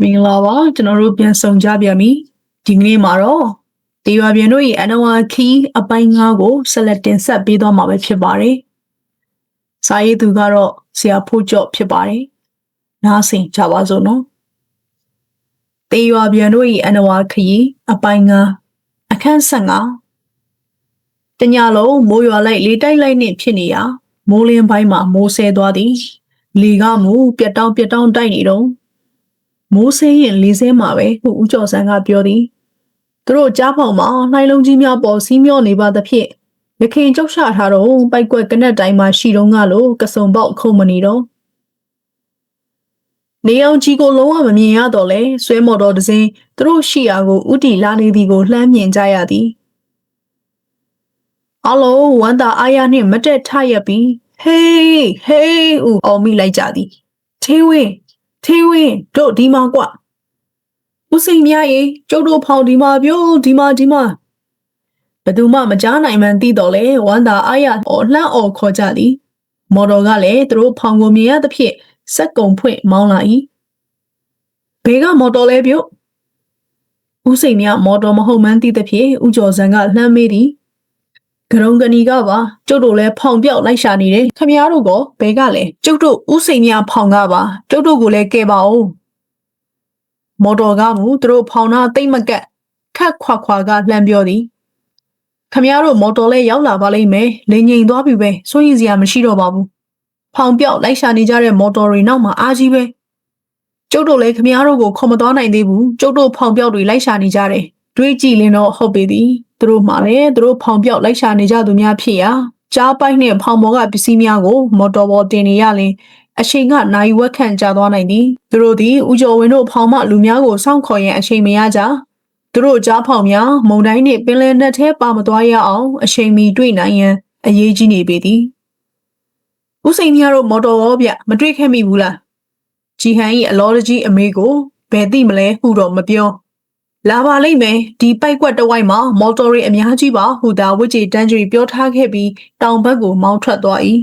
မင်္ဂလာပါကျွန်တော်တို့ပြန်ဆောင်ကြပြန်ပြီဒီကနေ့မှာတော့တေရွာပြန်တို့ရဲ့အနဝါခီအပိုင်း9ကိုဆက်လက်တင်ဆက်ပေးသွားမှာပဲဖြစ်ပါတယ်စာရေးသူကတော့ဆရာဖို့ကျော့ဖြစ်ပါတယ်နားဆင်ကြပါစို့နော်တေရွာပြန်တို့ရဲ့အနဝါခီအပိုင်း9အခန်း15တညလုံးမိုးရွာလိုက်လေတိုက်လိုက်နှင့်ဖြစ်နေရာမိုးလင်းပိုင်းမှာမိုးဆဲသွားသည်လေကမူပြက်တောင်းပြက်တောင်းတိုက်နေတော့ မိုးဆဲရင်လေးဆဲမှာပဲဟုဦးကျော်စံကပြောသည်သူတို့ကြားဖောင်မှာနှိုင်းလုံးကြီးများပေါ်စီးမျောနေပါသဖြင့်ရခင်ကြောက်ချထားတော့ပိုက်ကွက်ကနက်တိုင်းမှာရှိတော့ငါလို့ကစုံပေါက်ခုံမနေတော့နေအောင်ကြီးကိုလုံးဝမမြင်ရတော့လဲဆွဲမော်တော်တစ်စင်းသူတို့ရှိရာကိုဥတီလာနေသည်ကိုလှမ်းမြင်ကြရသည်အလုံးဝမ်းသာအားရနှင့်မတက်ထရက်ပြီးဟေးဟေးဦးအော်မိလိုက်ကြသည်သေးဝင်း သေးဝင်းတို့ဒီမှာကွဦးစိန်မြရေကျုပ်တို့ဖောင်ဒီမှာပြောဒီမှာဒီမှာဘယ်သူမှမကြားနိုင်မှန်းသိတော့လေဝမ်းသာအားရအော်လှမ်းအော်ခေါ်ကြသည် မော်တော်ကလည်းသူတို့ဖောင်ကိုမြင်ရသဖြင့်စက်ကုံဖွင့်မောင်းလာ၏ဘယ်ကမော်တော်လဲပြုတ်ဦးစိန်မြမော်တော်မဟုတ်မှန်းသိသဖြင့်ဦးကျော်စံကလှမ်းမေးသည် ဂရုံကနီကပါကျုပ်တို့လည်းဖောင်ပြောက်လိုက်ရှာနေတယ်ခမည်းတော်ကဘဲကလဲကျုပ်တို့ဥစိန်မြဖောင်ကပါကျုပ်တို့ကိုလည်းကဲပါဦးမော်တော်ကမူသူတို့ဖောင်နာတိတ်မကက်ခက်ခွာခွာကလှမ်းပြောသည်ခမည်းတော်မော်တော်လည်းရောက်လာပါလိမ့်မယ်လင်းငိန်သွားပြီပဲစိုးရင်စရာမရှိတော့ပါဘူးဖောင်ပြောက်လိုက်ရှာနေကြတဲ့မော်တော်တွေနောက်မှာအားကြီးပဲကျုပ်တို့လည်းခမည်းတော်ကိုခေါ်မသွားနိုင်သေးဘူးကျုပ်တို့ဖောင်ပြောက်တွေလိုက်ရှာနေကြတယ်တွေးကြည့်လင်းတော့ဟုတ်ပေသည် သူတို့မှလည်းသူတို့ဖောင်ပြောက်လိုက်ရှာနေကြသူများဖြစ်ရာကြားပိုက်နှင့်ဖောင်ပေါ်ကပစ္စည်းများကိုမော်တော်ပေါ်တင်နေရလင်အချိန်ကနိုင်ဝက်ခန့်ကြာသွားနိုင်သည်သူတို့သည်ဦးကျော်ဝင်းတို့ဖောင်မလူများကိုစောင့်ခေါ်ရန်အချိန်မရကြသူတို့ကြားဖောင်များမုံတိုင်းနှင့်ပင်လယ်နက်ထဲပါမသွားရအောင်အချိန်မီတွေ့နိုင်ရန်အရေးကြီးနေပေသည်ဦးစိန်များတို့မော်တော်ဘောဗျမတွေ့ခဲ့မိဘူးလားဂျီဟန်၏အလောတကြီးအမေကိုဘယ်သိမလဲဟုတော့မပြော လာပါလိမ့်မယ်ဒီပိုက်ကွက်တစ်ဝိုက်မှာမော်တော်ရီအများကြီးပါဟူသာဝစ်ဂျီတန်းဂျီပြောထားခဲ့ပြီးတောင်ဘက်ကိုမောင်းထွက်သွား၏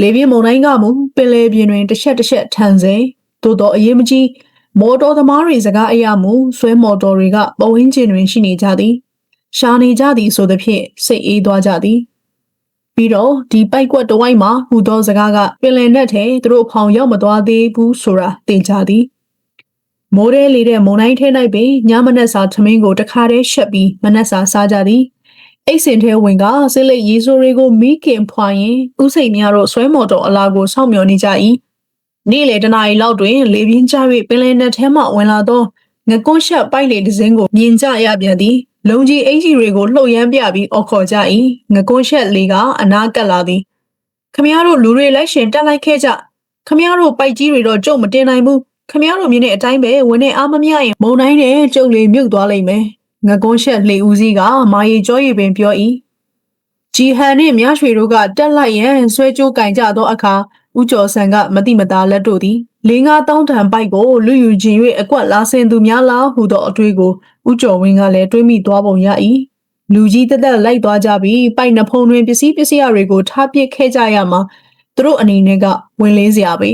လေပြင်းမုန်တိုင်းကမူပင်လယ်ပြင်တွင်တစ်ချက်တစ်ချက်ထန်စေသို့တော့အရေးမကြီးမော်တော်သမားတွေစကားအရမူဆွဲမော်တော်တွေကပဝင်းကျင်တွင်ရှိနေကြသည်ရှာနေကြသည်ဆိုသဖြင့်စိတ်အေးသွားကြသည်ပြီးတော့ဒီပိုက်ကွက်တစ်ဝိုက်မှာဟူသောစကားကပင်လယ်နက်ထဲသူတို့ဖောင်ရောက်မသွားသေးဘူးဆိုတာသိကြသည် မိုးရဲလေတဲ့မုန်တိုင်းထဲ၌ပင်ညမနက်စာထမင်းကိုတခါတည်းရှက်ပြီးမနက်စာစားကြသည်အိတ်စင်ထဲဝင်ကစိလိတ်ရီဆိုတွေကိုမိခင်ဖွာရင်ဥစိန်များတို့ဆွဲမော်တော်အလားကိုစောင့်မျှော်နေကြ၏နေ့လေတနာရီလောက်တွင် လေပြင်းကျ၍ပင်လယ်နက်ထဲမှဝင်လာသောငကွန်းရှက်ပိုက်လေတစ်စင်းကိုမြင်ကြရပြန်သည်လုံကြီးအင်ကြီးတွေကိုလှုပ်ရမ်းပြပြီးအော်ခေါ်ကြ၏ငကွန်းရှက်လေကအနာကပ်လာသည်ခမရတို့လူတွေလိုက်ရှင်တက်လိုက်ခဲ့ကြခမရတို့ပိုက်ကြီးတွေတော့ကြုံမတင်နိုင်ဘူး ခမရတို့မြင်တဲ့အတိုင်းပဲဝင်နေအားမမြရင်မုံတိုင်းနဲ့ကျုပ်လေးမြုပ်သွားလိမ့်မယ်ငကုံးရှက်လှေဦးစီးကမာရီကြောရီပင်ပြော၏ဂျီဟန်နှင့်မြရွှေတို့ကတက်လိုက်ရန်ဆွဲကြိုးကင်ကြသောအခါဦးကျော်ဆန်ကမတိမသားလက်တို့သည်လေးငါးတောင်းတန်ပိုက်ကိုလူယူခြင်း၍အကွက်လာဆင်သူများလားဟုသောအတွေ့ကိုဦးကျော်ဝင်းကလည်းတွေးမိသွားပုံရ၏လူကြီးတက်တက်လိုက်သွားကြပြီးပိုက်နှဖုံတွင်ပစ္စည်းပစ္စည်းတွေကိုထားပစ်ခဲ့ကြရမှာသူတို့အနေနဲ့ကဝင်လေးစရာပဲ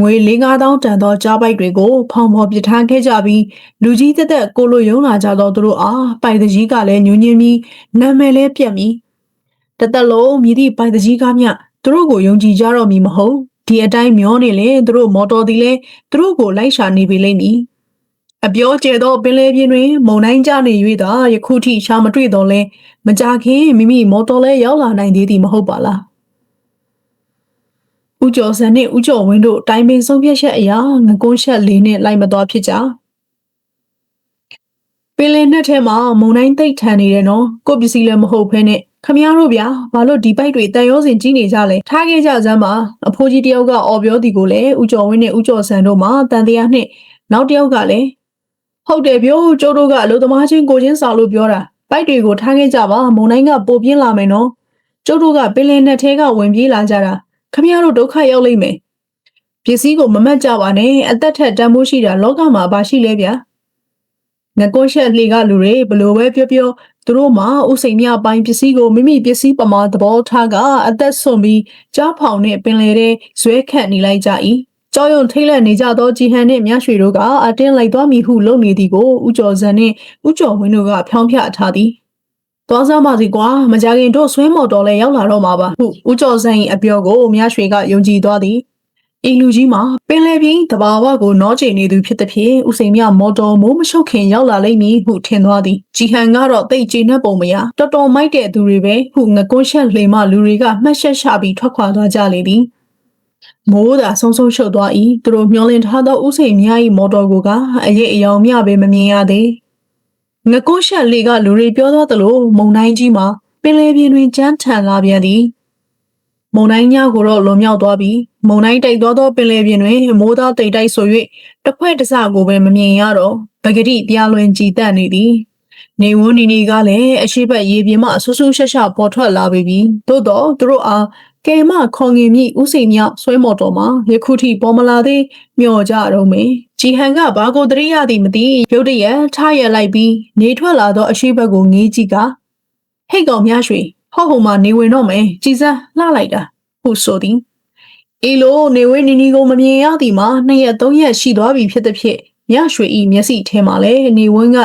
ငွေ5000တန်သောကြားပိုက်တွေကိုဖောင်ဖော်ပစ်ထားခဲ့ကြပြီးလူကြီးသက်သက်ကိုလိုယုံလာကြသောသူတို့အားပိုက်တကြီးကလည်းညွညင်းပြီးနာမည်လည်းပြက်ပြီးတသက်လုံးမြည်သည့်ပိုက်တကြီးကမျှသူတို့ကိုယုံကြည်ကြတော့မည်မဟုတ်ဒီအတိုင်းမျောနေလေသူတို့မော်တော်သည်လည်းသူတို့ကိုလိုက်ရှာနေပေလိမ့်မည်အပြောကျဲသောပင်လယ်ပြင်တွင်မုန်တိုင်းကျနေ၍သာယခုထိရှာမတွေ့တော့လဲမကြခင်မိမိမော်တော်လဲရောက်လာနိုင်သေးသည်မဟုတ်ပါလား ဦးကျော်စံနှင့်ဦးကျော်ဝင်းတို့တိုင်ပင်ဆုံးဖြတ်ချက်အရာငကုန်းချက်လေးနဲ့လိုက်မသွားဖြစ်ကြပင်လယ်နဲ့ထဲမှာမုန်တိုင်းသိပ်ထန်နေတယ်နော်ကိုပစ္စည်းလည်းမဟုတ်ဖ ೇನೆ ခမရတို့ဗျာဘာလို့ဒီပိုက်တွေတန်ရောစင်ကြီးနေကြလဲထားခဲ့ကြစမ်းပါအဖိုးကြီးတယောက်ကအော်ပြောသည်ကိုလည်းဦးကျော်ဝင်းနဲ့ဦးကျော်စံတို့မှတန်တရားနဲ့နောက်တယောက်ကလည်းဟုတ်တယ်ပြောကျိုးတို့ကအလို့သမားချင်းကိုချင်းစာလို့ပြောတာပိုက်တွေကိုထားခဲ့ကြပါမုန်တိုင်းကပိုပြင်းလာမယ်နော်ကျုပ်တို့ကပင်လယ်နဲ့ထဲကဝင်ပြေးလာကြတာ ခမရတို့ဒုက္ခရောက်လိမ့်မယ်ပစ္စည်းကိုမမတ်ကြပါနဲ့အသက်ထက်တန်ဖိုးရှိတာလောကမှာဘာရှိလဲဗျာငကွန်းရှက်လှေကလူတွေဘလို့ပဲပြောပြောသူတို့မှဥစိန်မြပိုင်းပစ္စည်းကိုမိမိပစ္စည်းပမာသဘောထားကအသက်ဆွန်ပြီးကြားဖောင်နဲ့ပင်လေတဲ့ဇွဲခန့်နေလိုက်ကြ၏ကြောက်ရွံ့ထိတ်လန့်နေကြသောကြည်ဟန်နှင့်မြရွှေတို့ကအတင်းလိုက်သွားမည်ဟုလုပ်နေသည်ကိုဥကျော်စံနှင့်ဥကျော်ဝင်းတို့ကဖြောင်းဖျထားသည်။ သွားစမ်းပါစီကွာမကြခင်တို့ဆွဲမော်တော်လဲရောက်လာတော့မှာပါဟုဥကျော်စံ၏အပြောကိုမြရွှေကယုံကြည်သွားသည်။အင်းလူကြီးမှာပင်လယ်ပြင်တဘာဝကိုနောကျိနေသူဖြစ်သည်ဖြင့်ဥစိန်မြမော်တော်မိုးမရှုပ်ခင်ရောက်လာလိမ့်မည်ဟုထင်သွားသည်။ကြည်ဟန်ကတော့တိတ်ကျေနပ်ပုံမရတော်တော်မိုက်တဲ့သူတွေပဲဟုငကွန်းရှက်လှေမှလူတွေကမှတ်ချက်ချပြီးထွက်ခွာသွားကြလေသည်။မိုးသာဆုံးဆုံးရှုပ်သွား၏သူတို့မျောလင့်ထားသောဥစိန်များ၏မော်တော်ကိုကအရေးအယောင်မျှပဲမမြင်ရသေး ငကုရှက်လေးကလူတွေပြောသောသလိုမုံတိုင်းကြီးမှာပင်လယ်ပြင်တွင်ကြမ်းထန်လာပြန်သည်မုံတိုင်းညကိုတော့လွန်မြောက်သွားပြီးမုံတိုင်းတိုက်သွားသောပင်လယ်ပြင်တွင်မိုးသားတိတ်တိုက်ဆို၍တစ်ဖွဲ့တစ်စကိုပဲမမြင်ရတော့ပဂတိပြားလွင်ကြည်တက်နေသည်နေဝန်းနီနီကလည်းအရှိဘက်ရေပြင်မှဆူဆူရှက်ရှက်ပေါ်ထွက်လာပြီပြီသို့တော့သူတို့အား ကဲမခေါငင်မြဥစိန်မြောက်ဆွဲမော်တော်မှာယခုထိပေါ်မလာသေးမျောကြတော့မေဂျီဟန်ကဘာကိုတရိရသည်မသိရုတ်တရက်ထားရလိုက်ပြီးနေထွက်လာသောအရှိဘက်ကိုငေးကြည့်ကဟိတ်ကောင်များရွှေဟော့ဟိုမှာနေဝင်တော့မယ်ကြည်စမ်းလှလိုက်တာဟုဆိုသည်အေးလို့နေဝင်းနီနီကိုမမြင်ရသည်မှာနှစ်ရက်သုံးရက်ရှိသွားပြီဖြစ်သည်ဖြင့် မြရွှေဤမျက်စိထဲမှာလည်းနေဝင်းက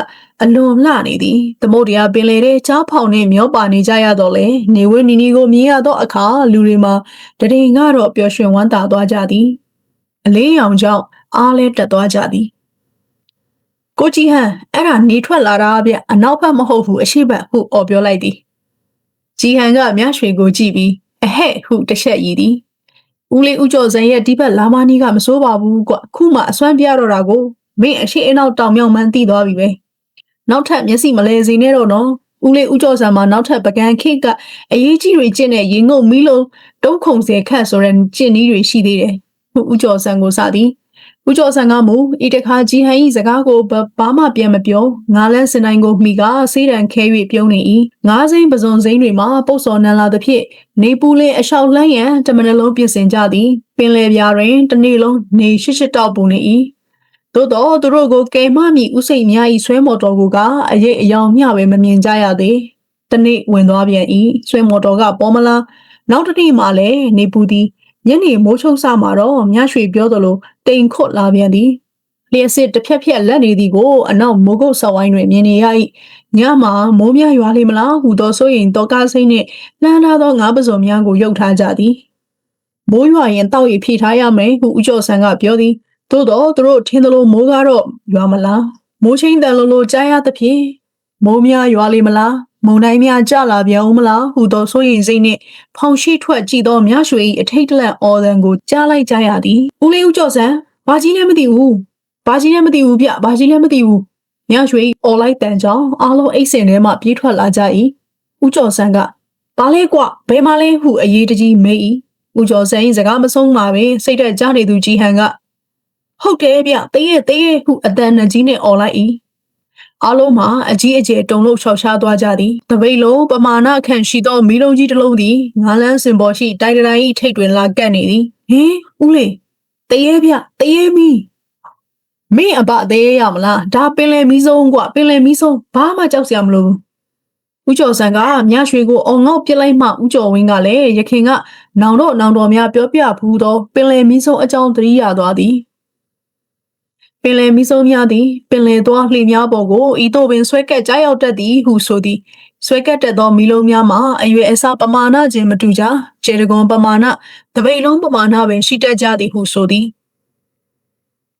အလွန်လှနေသည်သမုတ်တရားပင်လေတဲ့ကြားဖောင်နဲ့မျောပါနေကြရတော့လေနေဝင်းနီနီကိုမြင်ရသောအခါလူတွေမှာတရင်ကတော့ပျော်ရွှင်ဝမ်းသာသွားကြသည်အလေးရောင်ကြောင့်အားလဲတက်သွားကြသည်ကိုကြီးဟန်အဲ့ဒါနေထွက်လာတာဗျအနောက်ဘက်မဟုတ်ဘူးအရှိဘက်ဟုអော်ပြောလိုက်သည်ကြီးဟန်ကမြရွှေကိုကြည့်ပြီးအဟဲ့ဟုတစ်ချက်ရည်သည်ဦးလေးဦးကျော်စံရဲ့ဒီဘက်လာမနီကမစိုးပါဘူးကွခုမှအစွမ်းပြတော့တာကို မင်းအရှိအနောက်တောင်မြောက်မှန်းသိသွားပြီပဲနောက်ထပ်မျက်စိမလဲစေနဲ့တော့နော်ဦးလေးဦးကျော်စံမှာနောက်ထပ်ပကံခိတ်ကအရေးကြီးတွေကျင့်တဲ့ရေငုံမီးလုံးတုံးခုံစေခတ်ဆိုတဲ့ကျင့်နည်းတွေရှိသေးတယ်ဟုဦးကျော်စံကိုစသည်ဦးကျော်စံကမူဤတခါကြီးဟန်ဤစကားကိုဘာမှပြန်မပြောငါးလန်းစင်တိုင်းကိုမိကစေးတံခဲ၍ပြုံးနေ၏ငါးစိမ့်ပစုံစိမ့်တွေမှာပုတ်စော်နန်းလာသဖြင့်နေပူလင်းအလျှောက်လှမ်းရန်တမနလုံးပြင်ဆင်ကြသည်ပင်လေပြားတွင်တနေ့လုံးနေရှိရှိတောက်ပူနေ၏ သို့တော့သူတို့ကိုကယ်မမီဥစိတ်များ၏ဆွဲမော်တော်ကိုကအရေးအယောင်မျှပဲမမြင်ကြရသေးတနေ့ဝင်သွားပြန်၏ဆွဲမော်တော်ကပေါ်မလားနောက်တစ်နေ့မှလည်းနေပူသည်ညနေမိုးချုပ်စမှာတော့မြရွှေပြောသလိုတိမ်ခွတ်လာပြန်သည်လျှက်စစ်တစ်ဖြက်ဖြက်လက်နေသည်ကိုအနောက်မိုးကုတ်ဆောက်ဝိုင်းတွင်မြင်နေရ၏ညမှာမိုးများရွာလိမ့်မလားဟူသောဆိုရင်တော့ကားစိမ့်နှင့်လှမ်းထားသောငါးပစုံများကိုရုပ်ထားကြသည်မိုးရွာရင်တောက်ရဖြည့်ထားရမယ်ဟုဦးကျော်ဆန်းကပြောသည် သို့တော့သူတို့ထင်သလိုမိုးကတော့ရွာမလားမိုးချင်းတန်လုံးလိုကြားရသဖြင့်မိုးများရွာလိမ့်မလားမုန်တိုင်းများကြလာပြန်ဦးမလားဟူသောဆိုရင်စိတ်နှင့်ဖောင်ရှိထွက်ကြည့်သောမြရွှေ၏အထိတ်တလန့်အော်သံကိုကြားလိုက်ကြရသည်ဦးလေးဦးကျော်ဆန်းဘာကြီးလည်းမသိဘူးဘာကြီးလည်းမသိဘူးဗျဘာကြီးလည်းမသိဘူးမြရွှေအော်လိုက်တန်ကြောင့်အားလုံးအိတ်စင်ထဲမှပြေးထွက်လာကြ၏ဦးကျော်ဆန်းကဘာလဲကွဘယ်မှလဲဟုအရေးတကြီးမေး၏ဦးကျော်ဆန်း၏စကားမဆုံးပါပင်စိတ်သက်ကြနေသူကြီးဟန်က ဟုတ်တယ်ဗျတေးရဲ့တေးရဲ့ဟုအတန်နကြီးနဲ့អော်လိုက်၏အားလုံးမှာအကြီးအကျယ်တုံလို့ရှောက်ရှားသွားကြသည်တပိတ်လုံးပမာဏခန့်ရှိသောမီးလုံးကြီးတစ်လုံးသည်ငါးလန်းစင်ပေါ်ရှိတိုက်တိုင်း၏ထိတ်တွင်လာကပ်နေသည်ဟင်ဦးလေးတေးရဲ့ဗျတေးရဲ့မီးမင်းအပသေးရမလားဒါပင်လယ်မီးစုံกว่าပင်လယ်မီးစုံဘာမှကြောက်စရာမလိုဘူးဦးကျော်ဆန်ကမြရွှေကိုအောင်ငေါ့ပြစ်လိုက်မှဦးကျော်ဝင်းကလည်းရခင်ကနောင်တော့နောင်တော်များပြောပြဖူးသောပင်လယ်မီးစုံအကြောင်းသတိရသွားသည် ပင်လယ်မီးစုံများသည်ပင်လယ်သွားလှေများပေါ်ကိုဤသို့ပင်ဆွဲကက်ကြားရောက်တတ်သည်ဟုဆိုသည်ဆွဲကက်တက်သောမီလုံးများမှာအရွယ်အစားပမာဏချင်းမတူကြကျေတကွန်ပမာဏတပိတ်လုံးပမာဏပင်ရှိတတ်ကြသည်ဟုဆိုသည်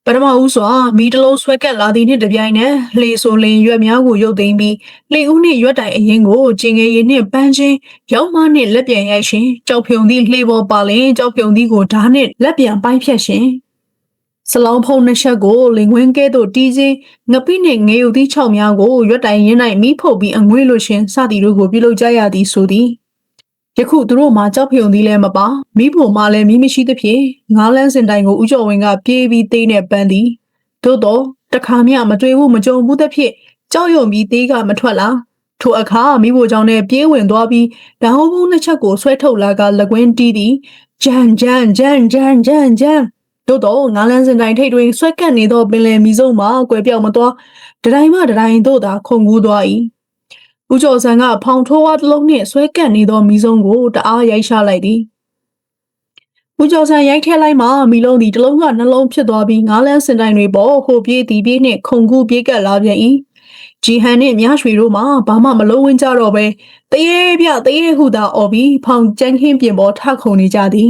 ပထမဦးစွာမီးတလုံးဆွဲကက်လာသည်နှင့်တပြိုင်နက်လှေဆိုလင်ရွက်များကိုရုပ်သိမ်းပြီးလှေဦးနှင့်ရွက်တိုင်အရင်ကိုကျင်ငယ်ရည်နှင့်ပန်းချင်းရောင်းမနှင့်လက်ပြန်ရိုက်ရှင်ကြောက်ဖြုံသည့်လှေပေါ်ပါလင်ကြောက်ဖြုံသည့်ကိုဓာတ်နှင့်လက်ပြန်ပိုင်းဖြတ်ရှင် စလောင်းဖုံးနှစ်ချက်ကိုလင်ဝင်းကဲသို့တီးခြင်းငပိနှင့်ငေယူသည့်ခြောက်များကိုရွက်တိုင်ရင်း၌မိဖုတ်ပြီးအငွေ့လို့ရှင်စသည်တို့ကိုပြုလုပ်ကြရသည်ဆိုသည်ယခုသူတို့မှာကြောက်ဖြုံသည်လည်းမပါမိဖို့မှလည်းမိမရှိသဖြင့်ငားလန်းစင်တိုင်ကိုဥကျော်ဝင်းကပြေးပြီးသေးနဲ့ပန်းသည်သို့တော့တခါမျှမတွေ့ဘူးမကြုံဘူးသဖြင့်ကြောက်ရွံ့ပြီးသေးကမထွက်လာထိုအခါမိဖို့ကြောင့်နဲ့ပြေးဝင်သွားပြီးတဟောဘူးနှစ်ချက်ကိုဆွဲထုတ်လာကလက်ကွင်းတီးသည်ဂျန်ဂျန်ဂျန်ဂျန်ဂျန်ဂျန် သို့တော့ငါးလန်းစင်တိုင်းထိတ်တွင်ဆွဲကပ်နေသောပင်လယ်မီစုံမှာကွယ်ပြောက်မသွားတတိုင်းမှတတိုင်းသို့သာခုန်ကူးသွား၏ဦးကျော်ဆန်ကဖောင်ထိုးဝါတစ်လုံးနှင့်ဆွဲကပ်နေသောမီစုံကိုတအားရိုက်ချလိုက်သည်ဦးကျော်ဆန်ရိုက်ထဲလိုက်မှမီလုံးသည်တစ်လုံးကနှလုံးဖြစ်သွားပြီးငါးလန်းစင်တိုင်တွေပေါ်ဟိုပြေးဒီပြေးနှင့်ခုန်ကူးပြေးကပ်လာပြန်၏ဂျီဟန်နှင့်မြရွှေတို့မှဘာမှမလုံးဝင်းကြတော့ပဲတရေပြတရေဟုသာអော်ပြီးဖောင်ကျန်းခင်းပြင်ပေါ်ထခုန်နေကြသည်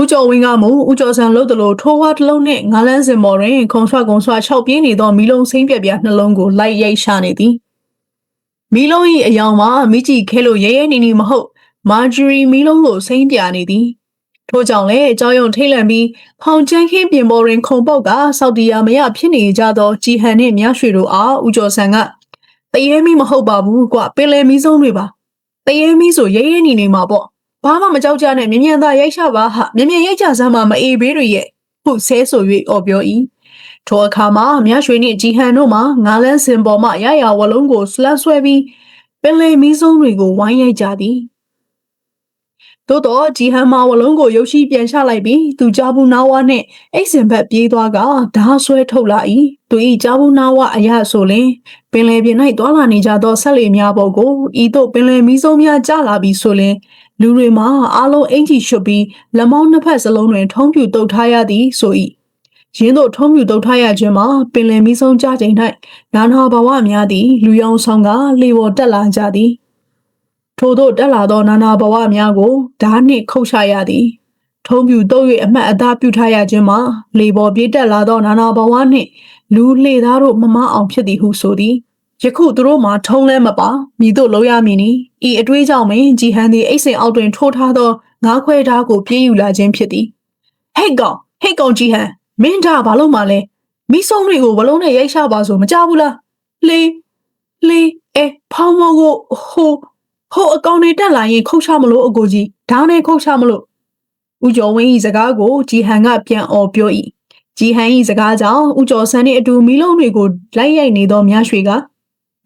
ဦးကျော်ဝင်းကမူဦးကျော်ဆန်လှုပ်တလို့ထိုးဝါတစ်လုံးနှင့်ငါးလန်းစင်ပေါ်တွင်ခုံဆွကုံဆွ၆ပြင်းနေသောမီလုံးစိမ့်ပြက်ပြနှလုံးကိုလိုက်ရိုက်ရှာနေသည်မီလုံး၏အယောင်မှာမိကြည့်ခဲလို့ရဲရဲနေနေမဟုတ်မာဂျရီမီလုံးလိုစိမ့်ပြနေသည်ထို့ကြောင့်လည်းအကြောင်းရုံထိတ်လန့်ပြီးဖောင်ကျန်းခင်းပြင်ပေါ်တွင်ခုံပေါက်ကစောက်တီယာမရဖြစ်နေကြသောကြည်ဟန်နှင့်မြရွှေတို့အားဦးကျော်ဆန်ကတရေမီမဟုတ်ပါဘူးကွပင်လယ်မီးဆုံးတွေပါတရေမီဆိုရဲရဲနေနေမှာပေါ့ ဘာမှမကြောက်ကြနဲ့မြင်မြန်သာရိုက်ချပါဟာမြင်မြန်ရိုက်ချစမ်းပါမအေးဘေးတွေရဲ့ဟုဆဲဆို၍အော်ပြော၏ထိုအခါမှာမြရွှေနှင့်ဂျီဟန်တို့မှငါလန်းစင်ပေါ်မှရရဝလုံးကိုဆလတ်ဆွဲပြီးပင်လယ်မီးစုံတွေကိုဝိုင်းရိုက်ကြသည်သို့တော့ဂျီဟန်မာဝလုံးကိုရုပ်ရှိပြန်ချလိုက်ပြီးသူဂျာဘူးနာဝါနဲ့အိတ်စင်ဘက်ပြေးသွားကဓာဆွဲထုတ်လာ၏သူ၏ဂျာဘူးနာဝါအရဆိုလင်ပင်လယ်ပြင်၌သွာလာနေကြသောဆက်လေများပေါ်ကိုဤသို့ပင်လယ်မီးစုံများကျလာပြီးဆိုလင် လူတွေမှာအားလုံးအင်ကြီးရွှတ်ပြီးလက်မောင်းနှစ်ဖက်စလုံးတွင် ထုံးပြူတုတ်ထားရသည်ဆို၏ရင်းတို့ထုံးပြူတုတ်ထားရခြင်းမှာပင်လယ်မီးစုံကြချိန်၌နာနာဘဝများသည် လူရောင်ဆောင်ကလေပေါ်တက်လာကြသည်ထို့သို့တက်လာသောနာနာဘဝများကိုဓာနှင့်ခုတ်ချရသည် ထုံးပြူတုပ်၍အမှတ်အသားပြုထားရခြင်းမှာလေပေါ်ပြေးတက်လာသောနာနာဘဝနှင့်လူလှေသားတို့မမအောင်ဖြစ်သည်ဟုဆိုသည် ယခုသူတို့မှာထုံးလဲမပါမိတို့လုံးရမည်နီဤအတွေးကြောင့်ပင်ဂျီဟန်သည်အိတ်စင်အောက်တွင်ထိုးထားသောငါးခွဲဓာကိုပြေးယူလာခြင်းဖြစ်သည်ဟိတ်ကောင်ဟိတ်ကောင်ဂျီဟန်မင်းဒါဘာလို့မှလဲမိဆုံးတွေကိုဘလုံးနဲ့ရိုက်ချပါဆိုမကြဘူးလားလေလေအဲဖောင်းမောကိုဟိုဟိုအကောင်တွေတက်လာရင်ခုတ်ချမလို့အကိုကြီးဓာတ်နဲ့ခုတ်ချမလို့ဦးကျော်ဝင်းဤစကားကိုဂျီဟန်ကပြန်អော်ပြော၏ဂျီဟန်ဤစကားကြောင့်ဦးကျော်ဆန်းနှင့်အတူမီးလုံးတွေကိုလိုက်ရိုက်နေသောမြရွှေက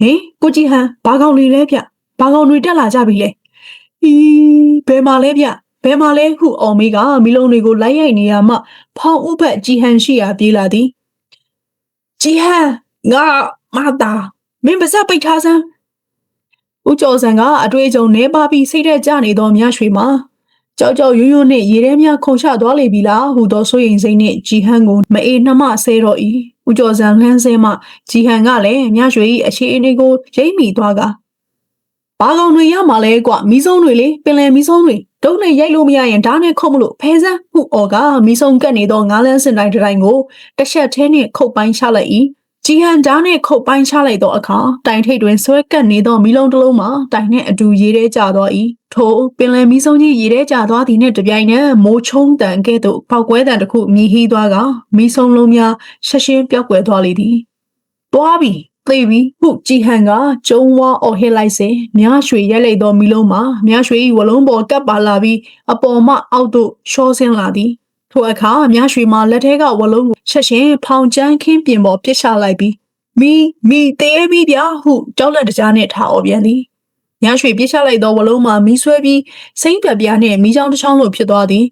ဟင်ကိုဂျီဟန်ဘာကောင်တွေလဲဗျဘာကောင်တွေတက်လာကြပြီလဲအီးဘယ်မှာလဲဗျဘယ်မှာလဲဟုအော်မေးကမီးလုံးတွေကိုလိုက်ရိုက်နေရမှ ဖောင်ဥပတ်ဂျီဟန်ရှိရာပြေးလာသည်ဂျီဟန်ငါမတာမင်းပါစပ်ပိတ်ထားစမ်းဦးကျော်စံကအတွေ့အကြုံနှဲပါပြီးစိတ်ထဲကျနေသောမြရွှေမှာကြောက်ကြောက်ရွံ့ရွံ့နှင့်ရေထဲများခုန်ချသွားလေပြီလားဟုသောစိုးရိမ်စိတ်နှင့်ဂျီဟန်ကိုမအေးနှမဆဲတော့၏ ဦးကျော်စံလှမ်းဆဲမှဂျီဟန်ကလည်းမြရွှေ၏အခြေအနေကိုရိပ်မိသွားကဘာကောင်တွေရမှာလဲကွမီးစုံတွေလေပင်လယ်မီးစုံတွေဒုံနဲ့ရိုက်လို့မရရင်ဓာတ်နဲ့ခုတ်မလို့ဖဲစမ်းဟုအော်ကမီးစုံကတ်နေသောငါးလန်းစင်တိုင်းတစ်တိုင်းကိုတစ်ချက်ထဲနှင့်ခုတ်ပိုင်းချလိုက်၏ ဂျီဟန်ဓာတ်နဲ့ခုတ်ပိုင်းချလိုက်သောအခါတိုင်ထိပ်တွင်ဆွဲကပ်နေသောမီးလုံးတစ်လုံးမှာတိုင်နှင့်အတူရေထဲကျသွား၏ထို့ပင်လယ်မီးစုံကြီးရေထဲကျသွားသည်နှင့်တပြိုင်နက်မိုးချုံတန်ကဲ့သို့ပောက်ကွဲတန်တစ်ခုမြည်ဟီးသွားကမီးစုံလုံးများရှက်ရှင်းပြောက်ကွယ်သွားလေသည်သွားပြီသိပြီဟုကြည်ဟန်ကကျုံဝါအော်ဟစ်လိုက်စဉ်မြရွှေရိုက်လိုက်သောမီလုံးမှာမြရွှေ၏ဝလုံးပေါ်ကပ်ပါလာပြီးအပေါ်မှအောက်သို့ရှောဆင်းလာသည် ထိုအခါမြရွှေမှာလက်ထဲကဝလုံးကိုချက်ချင်းဖောင်ကျန်းခင်းပြင်ပေါ်ပစ်ချလိုက်ပြီးမီမီတေးပြီဗျာဟုကြောက်လက်တကြားနှင့်ထားအော်ပြန်သည်မြရွှေပစ်ချလိုက်သောဝလုံးမှာမီးဆွဲပြီးစိမ့်ပြပြနှင့်မီးချောင်းတစ်ချောင်းလိုဖြစ်သွားသည်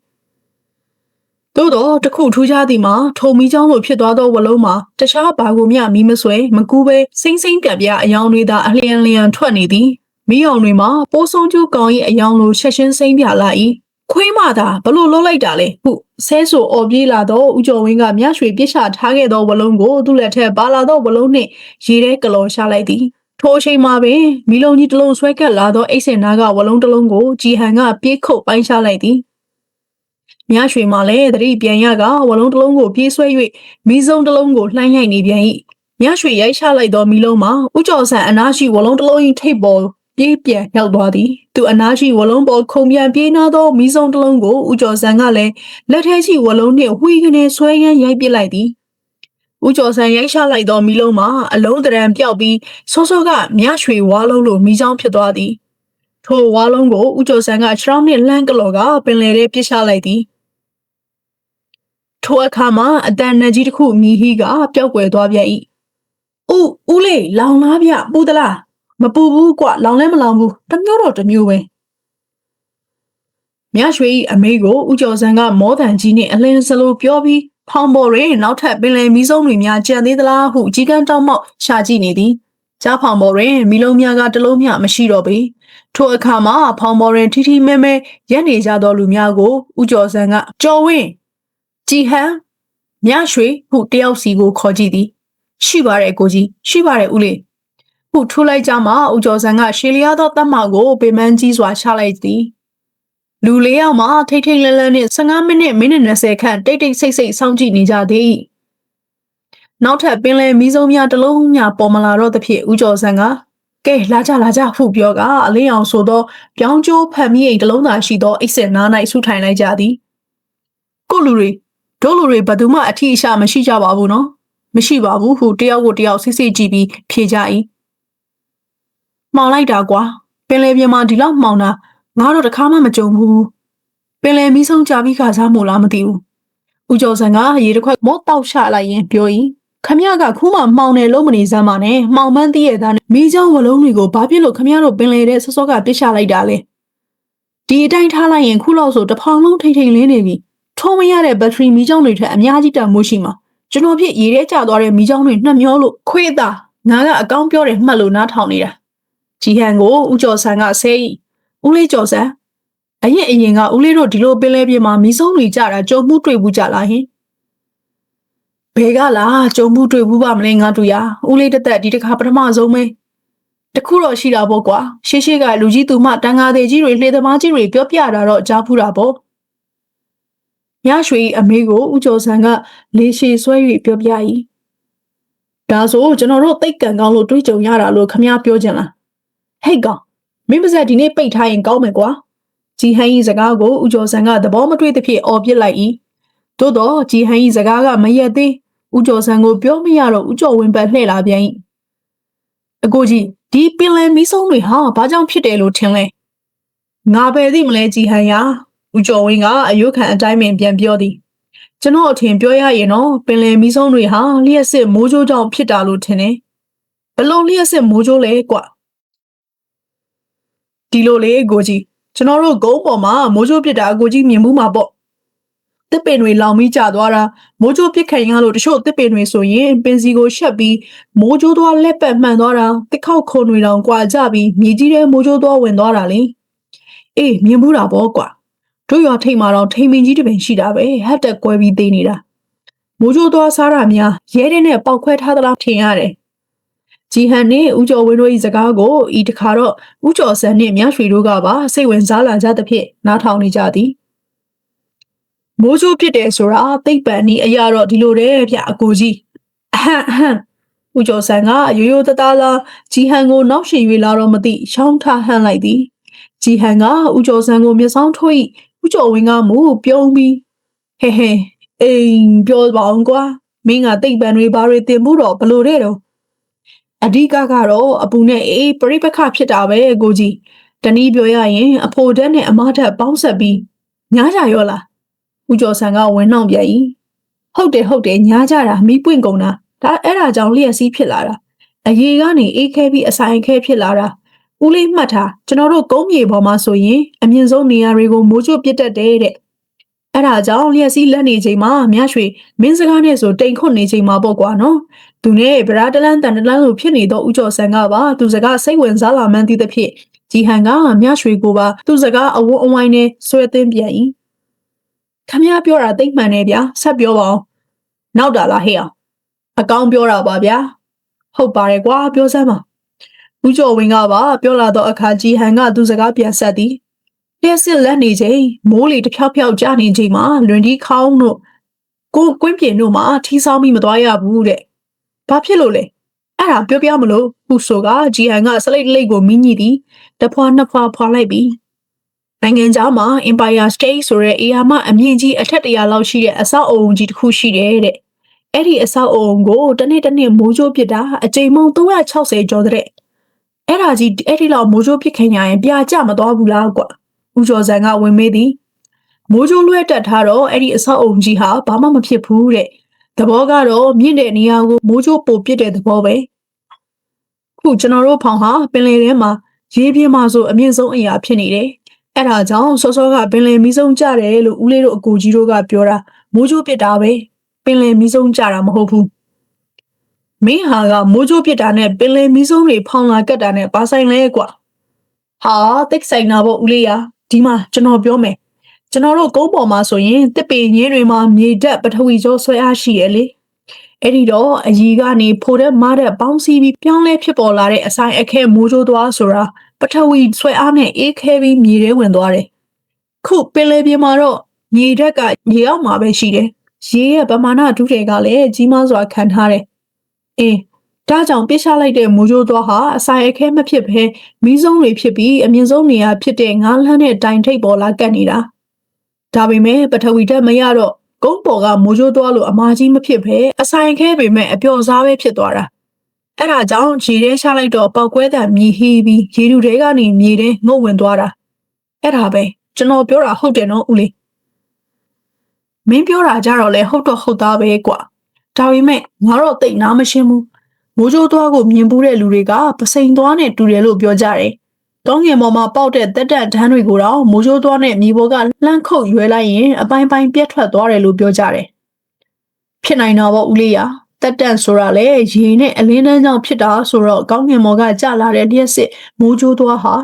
သို့တော့တစ်ခုထူးခြားသည်မှာထုံမီးချောင်းလိုဖြစ်သွားသောဝလုံးမှာတခြားဘာကိုမျှမီးမဆွဲမကူးပဲစိမ့်စိမ့်ပြပြအယောင်တွေသာအလျံလျံထွက်နေသည်မီးအောင်တွေမှာပိုးဆုံးကျူးကောင်၏အယောင်လိုချက်ချင်းစိမ့်ပြလာ၏ ခွေးမသာဘလို့လှုပ်လိုက်တာလဲဟုဆဲဆူအော်ပြေးလာသောဦးကျော်ဝင်းကမြရွှေပြစ်ချထားခဲ့သောဝလုံးကိုသူ့လက်ထက်ပါလာသောဝလုံးနှင့်ရေထဲကလော်ရှာလိုက်သည်ထိုအချိန်မှာပင်မီလုံးကြီးတစ်လုံးဆွဲကပ်လာသောအိတ်စင်နာကဝလုံးတစ်လုံးကိုကြည်ဟန်ကပြေးခုတ်ပိုင်းရှာလိုက်သည်မြရွှေမှလည်းတတိပြန်ရကဝလုံးတစ်လုံးကိုပြေးဆွဲ၍မီးစုံတစ်လုံးကိုလှမ်းရိုက်နေပြန်၏မြရွှေရိုက်ချလိုက်သောမီလုံးမှာဥကျော်ဆန်အနားရှိဝလုံးတစ်လုံး၏ထိပ်ပေါ် ပြေးပြန်ရောက်သွားသည်သူအနားရှိဝလုံးပေါ်ခုံပြန်ပြေးနာသောမီးစုံတစ်လုံးကိုဥကျော်ဆန်ကလည်းလက်ထဲရှိဝလုံးနှင့်ဝှီကနေဆွဲရမ်းရိုက်ပစ်လိုက်သည်ဦးကျော်ဆန်ရိုက်ချလိုက်သောမီလုံးမှာအလုံးတရံပြောက်ပြီးစောစောကမြရွှေဝါလုံးလိုမီးချောင်းဖြစ်သွားသည်ထိုဝါလုံးကိုဦးကျော်ဆန်ကခြေထောက်နှင့်လှမ်းကလော်ကပင်လယ်ထဲပစ်ချလိုက်သည်ထိုအခါမှာအတန်နကြီးတစ်ခုမြည်ဟီးကပျောက်ကွယ်သွားပြန်၏ဦးဦးလေးလောင်လားဗျပူသလား မပူဘူးကွလောင်လဲမလောင်ဘူးတစ်မျိုးတော့တစ်မျိုးပဲမြရွှေ၏အမေကိုဦးကျော်ဆန်ကမောတန်ကြီးနှင့်အလင်းစလိုပြောပြီးဖောင်ပေါ်တွင်နောက်ထပ်ပင်လယ်မီးစုံတွေများကြံသေးသလားဟုအကြီးကန်းတောက်မောက်ရှာကြည့်နေသည်ကြားဖောင်ပေါ်တွင်မီလုံးများကတလုံးမျှမရှိတော့ပေထိုအခါမှာဖောင်ပေါ်တွင်ထီထီမဲမဲရက်နေကြသောလူများကိုဥကျော်စံကကြော်ဝင်းကြည်ဟန်မြရွှေဟုတယောက်စီကိုခေါ်ကြည့်သည်ရှိပါတယ်ကိုကြီးရှိပါတယ်ဦးလေး ဟုထိုးလိုက်ကြမှာဥကျော်စံကရှေလျားသောတပ်မကိုပေမန်းကြီးစွာချလိုက်သည်လူလေးယောက်မှထိတ်ထိတ်လန့်လန့်နှင့်15မိနစ်မိနစ်20ခန့်တိတ်တိတ်ဆိတ်ဆိတ်စောင့်ကြည့်နေကြသည်နောက်ထပ်ပင်လယ်မီးစုံများတစ်လုံးများပေါ်မလာတော့သဖြင့်ဦးကျော်စံကကဲလာကြလာကြဟုပြောကအလင်းအောင်ဆိုသောပြောင်းကျိုးဖန်မိအိမ်တစ်လုံးသာရှိသောအိတ်စင်နား၌ဆူထိုင်လိုက်ကြသည်ကိုလူတွေတို့လူတွေဘယ်သူမှအထီးအရှာမရှိကြပါဘူးနော်မရှိပါဘူးဟုတယောက်ကိုတယောက်ဆိတ်ဆိတ်ကြည့်ပြီးဖြေကြ၏ မှောင်လိုက်တာကွာပင်လယ်ပြင်မှာဒီလောက်မှောင်တာငါတော့တခါမှမကြုံဘူးပင်လယ်မီးဆုံးကြပြီးခါစားမို့လားမသိဘူးဦးကျော်စံကရေတစ်ခွက်မော့တောက်ချလိုက်ရင်ပြော၏ခမရကခုမှမှောင်တယ်လို့မနေစမ်းပါနဲ့မှောင်ပန်းတည်းရဲ့သားနဲ့မိချောင်းဝလုံးတွေကိုဘာဖြစ်လို့ခမရတို့ပင်လေတဲ့ဆော့ဆော့ကပြစ်ချလိုက်တာလဲဒီအတိုင်းထားလိုက်ရင်ခုလောက်ဆိုတစ်ဖောင်လုံးထိမ့်ထိမ့်လင်းနေပြီထုံးမရတဲ့ဘက်ထရီမိချောင်းတွေထက်အများကြီးတန်မိုးရှိမှာကျွန်တော်ဖြစ်ရေထဲကျသွားတဲ့မိချောင်းတွေနှက်မျောလို့ခွေးသားငါကအကောင်းပြောတယ်မှတ်လို့နားထောင်နေတာ ဂျီဟန်ကိုဦးကျော်ဆန်ကဆဲ၏ဦးလေးကျော်ဆန်အရင်အရင်ကဦးလေးတို့ဒီလိုပင်လဲပြေမှာမိဆုံးတွေကြတာကြုံမှုတွေ့ဘူးကြလားဟင်ဘဲကလားကြုံမှုတွေ့ဘူးပါမလဲငါတို့ရဦးလေးတက်တက်ဒီတစ်ခါပထမဆုံးပဲတခုတော့ရှိတာပေါ့ကွာရှေးရှေးကလူကြီးသူမတန်ဃာသေးကြီးတွေလှေသမားကြီးတွေပြောပြတာတော့ကြားဖူးတာပေါ့မြရွှေအမေကိုဦးကျော်ဆန်ကလေးရှည်ဆွဲ၍ပြောပြ၏ဒါဆိုကျွန်တော်တို့တိတ်ကန်ကောင်းလို့တွေးကြုံရတာလို့ခမ ्या ပြောချင်လား ဟိတ်ကောင်မင်းပါဇက်ဒီနေ့ပိတ်ထားရင်ကောင်းမယ်ကွာဂျီဟန်၏စကားကိုဦးကျော်ဆန်ကသဘောမတွေ့သဖြင့်အော်ပြစ်လိုက်၏သို့တော့ဂျီဟန်၏စကားကမရက်သေးဦးကျော်ဆန်ကိုပြောမရတော့ဦးကျော်ဝင်းပတ်လှည့်လာပြန်၏အကိုကြီးဒီပင်လယ်မီးဆုံးတွေဟာဘာကြောင့်ဖြစ်တယ်လို့ထင်လဲငါပဲသိမလဲကြည်ဟန်ရဦးကျော်ဝင်းကအယုခံအတိုင်းပင်ပြန်ပြောသည်ကျွန်တော်အထင်ပြောရရင်တော့ပင်လယ်မီးဆုံးတွေဟာလျှက်စစ်မိုးကြိုးကြောင့်ဖြစ်တာလို့ထင်တယ်ဘလို့လျှက်စစ်မိုးကြိုးလဲကွ ဒီလိုလေကိုကြီးကျွန်တော်တို့ဂုံးပေါ်မှာမိုးကြိုးပစ်တာကိုကြီးမြင်မှုမှာပေါ့တစ်ပင်တွေလောင်ပြီးကျသွားတာမိုးကြိုးပစ်ခံရလို့တချို့တစ်ပင်တွေဆိုရင်ပင်စီကိုရှက်ပြီးမိုးကြိုးသွားလက်ပတ်မှန်သွားတာတစ်ခေါက်ခုံတွေတောင်ကွာကြပြီးမြေကြီးထဲမိုးကြိုးသွားဝင်သွားတာလေအေးမြင်မှုတာပေါ့ကွာတို့ရွာထိတ်မှာတော့ထိန်မင်းကြီးတပင်ရှိတာပဲဟက်တက်ကွဲပြီးသေးနေတာမိုးကြိုးသွားစားတာများရဲတဲ့နဲ့ပေါက်ခွဲထားသလားထင်ရတယ် ဂျီဟန်နဲ့ဦးကျော်ဝင်းတို့၏စကားကိုဤတခါတော့ဦးကျော်စံနှင့်မြရွှေတို့ကပါစိတ်ဝင်စားလာကြသဖြင့်နားထောင်နေကြသည်မိုးချိုးဖြစ်တယ်ဆိုတာသိပ်ပန်နီးအရာတော့ဒီလိုတဲ့ဗျအကိုကြီးအဟမ်အဟမ်ဦးကျော်စံကရိုးရိုးသားသားလာဂျီဟန်ကိုနောက်ရှင်၍လာတော့မသိရှောင်းထားဟန်လိုက်သည်ဂျီဟန်ကဦးကျော်စံကိုမျက်စောင်းထွေးဦးကျော်ဝင်းကမူပြုံးပြီးဟဲဟဲအိမ်ပြောပါအောင်ကွာမင်းကတိတ်ပန်တွေဘာတွေတင်မှုတော့ဘလို့တဲ့တော့ အဓိကကတော့အပူနဲ့အေးပြိပခဖြစ်တာပဲကိုကြီးတနည်းပြောရရင်အဖိုဓာတ်နဲ့အမဓာတ်ပေါင်းဆက်ပြီးညားကြရောလားဦးကျော်ဆန်ကဝင်းနှောင်ပြ၏ဟုတ်တယ်ဟုတ်တယ်ညားကြတာမီးပွင့်ကုန်တာဒါအဲ့ဒါကြောင့်လျှက်စီးဖြစ်လာတာအရေကနေအေးခဲပြီးအဆိုင်ခဲဖြစ်လာတာဦးလေးမှတ်ထားကျွန်တော်တို့ကုန်းမြေပေါ်မှာဆိုရင်အမြင့်ဆုံးနေရာတွေကိုမိုးချို့ပြစ်တတ်တယ်တဲ့အဲ့ဒါကြောင့်လျှက်စီးလက်နေချိန်မှာမြရွှေမင်းစကားနဲ့ဆိုတိမ်ခွတ်နေချိန်မှာပေါ့ကွာနော် သူနဲ့ဗရာတလန်တန်တလန်လိုဖြစ်နေတော့ဦးကျော်ဆန်ကပါသူစကားစိတ်ဝင်စားလာမှန်းသိသဖြင့်ဂျီဟန်ကမြရွှေကိုပါသူစကားအဝန်းအဝိုင်းနဲ့ဆွဲသွင်းပြန်၏ခမရပြောတာသိမ့်မှန်နေဗျာဆက်ပြောပါအောင်နောက်တာလားဟေ့အောင်အကောင်းပြောတာပါဗျာဟုတ်ပါတယ်ကွာပြောစမ်းပါဦးကျော်ဝင်းကပါပြောလာတော့အခါကြီးဟန်ကသူစကားပြန်ဆက်သည်လျှက်စစ်လက်နေချိန်မိုးလေတဖြောက်ဖြောက်ကျနေချိန်မှာလွင်ဒီခေါင်းတို့ကိုကွင်းပြင်တို့မှာထီးဆောင်ပြီးမသွားရဘူးတဲ့ ဘာဖြစ်လို့လဲအဲ့ဒါပြောပြမလို့ဟူဆိုကဂျီဟန်ကစလိတ်လိတ်ကိုမိညိသည်တဖွာနှစ်ဖွာဖွာလိုက်ပြီးနိုင်ငံခြားမှာ Empire State ဆိုတဲ့အေယာမအမြင့်ကြီးအထက်တရာလောက်ရှိတဲ့အဆောက်အုံကြီးတစ်ခုရှိတယ်တဲ့အဲ့ဒီအဆောက်အုံကိုတစ်နေ့တစ်နေ့မိုးကြိုးပစ်တာအကြိမ်ပေါင်း360ကျော်တဲ့အဲ့ဒါကြီးအဲ့ဒီလောက်မိုးကြိုးပစ်ခင်ရရင်ပြာကျမသွားဘူးလားကွာဦးကျော်စံကဝင်မေးသည်မိုးကြိုးလွှဲတက်ထားတော့အဲ့ဒီအဆောက်အုံကြီးဟာဘာမှမဖြစ်ဘူးတဲ့ သဘောကတော့မြင့်တဲ့နေရာကိုမိုးကြိုးပိုပစ်တဲ့သဘောပဲခုကျွန်တော်တို့ဖောင်ဟာပင်လယ်ထဲမှာရေးပြင်းမှဆိုအမြင့်ဆုံးအရာဖြစ်နေတယ်အဲ့ဒါကြောင့်စောစောကပင်လယ်မီးစုံကြတယ်လို့ဦးလေးတို့အကူကြီးတို့ကပြောတာမိုးကြိုးပစ်တာပဲပင်လယ်မီးစုံကြတာမဟုတ်ဘူးမင်းဟာကမိုးကြိုးပစ်တာနဲ့ပင်လယ်မီးစုံတွေဖောင်းလာကတ်တာနဲ့ပါဆိုင်လဲကွာဟာတိတ်ဆိုင်တာပေါ့ဦးလေးရဒီမှာကျွန်တော်ပြောမယ် ကျွန်တော်တို့ကုန်းပေါ်မှာဆိုရင်တစ်ပင်ရင်းတွေမှာမြေတက်ပထဝီကျော်ဆွဲအားရှိရလေအဲ့ဒီတော့အကြီးကနေဖိုတဲ့မားတဲ့ပေါင်းစည်းပြီးပြောင်းလဲဖြစ်ပေါ်လာတဲ့အဆိုင်အခဲမိုးကြိုးသွားဆိုတာပထဝီဆွဲအားနဲ့အေးခဲပြီးမြေထဲဝင်သွားတယ်ခုပင်လယ်ပြင်မှာတော့မြေတက်ကရေအောက်မှာပဲရှိတယ်ရေရဲ့ပမာဏဒုတွေကလည်းကြီးမားစွာခံထားတယ်အင်းဒါကြောင့်ပြစ်ချလိုက်တဲ့မူကြိုးသွားဟာအဆိုင်အခဲမဖြစ်ဘဲမီးစုံတွေဖြစ်ပြီးအမြင့်ဆုံးနေရာဖြစ်တဲ့ငါးလန်းနဲ့တိုင်ထိပ်ပေါ်လာကတ်နေတာ ဒါပေမဲ့ပထဝီတက်မရတော့ကုန်းပေါ်ကမူကြိုးသွားလို့အမာကြီးမဖြစ်ဘဲအဆိုင်ခဲပေမဲ့အပျော်စားပဲဖြစ်သွားတာအဲ့ဒါကြောင့်ခြေထဲချလိုက်တော့ပောက်ကွဲတဲ့မြေဟီးပြီးရေတူတွေကနေမြေထဲငုတ်ဝင်သွားတာအဲ့ဒါပဲကျွန်တော်ပြောတာဟုတ်တယ်နော်ဦးလေးမင်းပြောတာကြတော့လေဟုတ်တော့ဟုတ်သားပဲကွာဒါပေမဲ့ငါတော့တိတ်နားမရှင်းဘူးမိုးကြိုးသွားကိုမြင်ပူးတဲ့လူတွေကပစိန်သွားနဲ့တူတယ်လို့ပြောကြတယ် တောင်းငယ်ပေါ်မှာပေါက်တဲ့တက်တက်ဒန်းတွေကိုတော့မိုးကြိုးသွားနဲ့မြေပေါ်ကလှမ်းခုတ်ရွဲလိုက်ရင်အပိုင်းပိုင်းပြတ်ထွက်သွားတယ်လို့ပြောကြတယ်ဖြစ်နိုင်တော့ဗောဦးလေးရတက်တက်ဆိုတာလေရေနဲ့အလင်းတန်းကြောင့်ဖြစ်တာဆိုတော့ကောင်းငင်မော်ကကြလာတဲ့လျှက်စစ်မိုးကြိုးသွားဟာ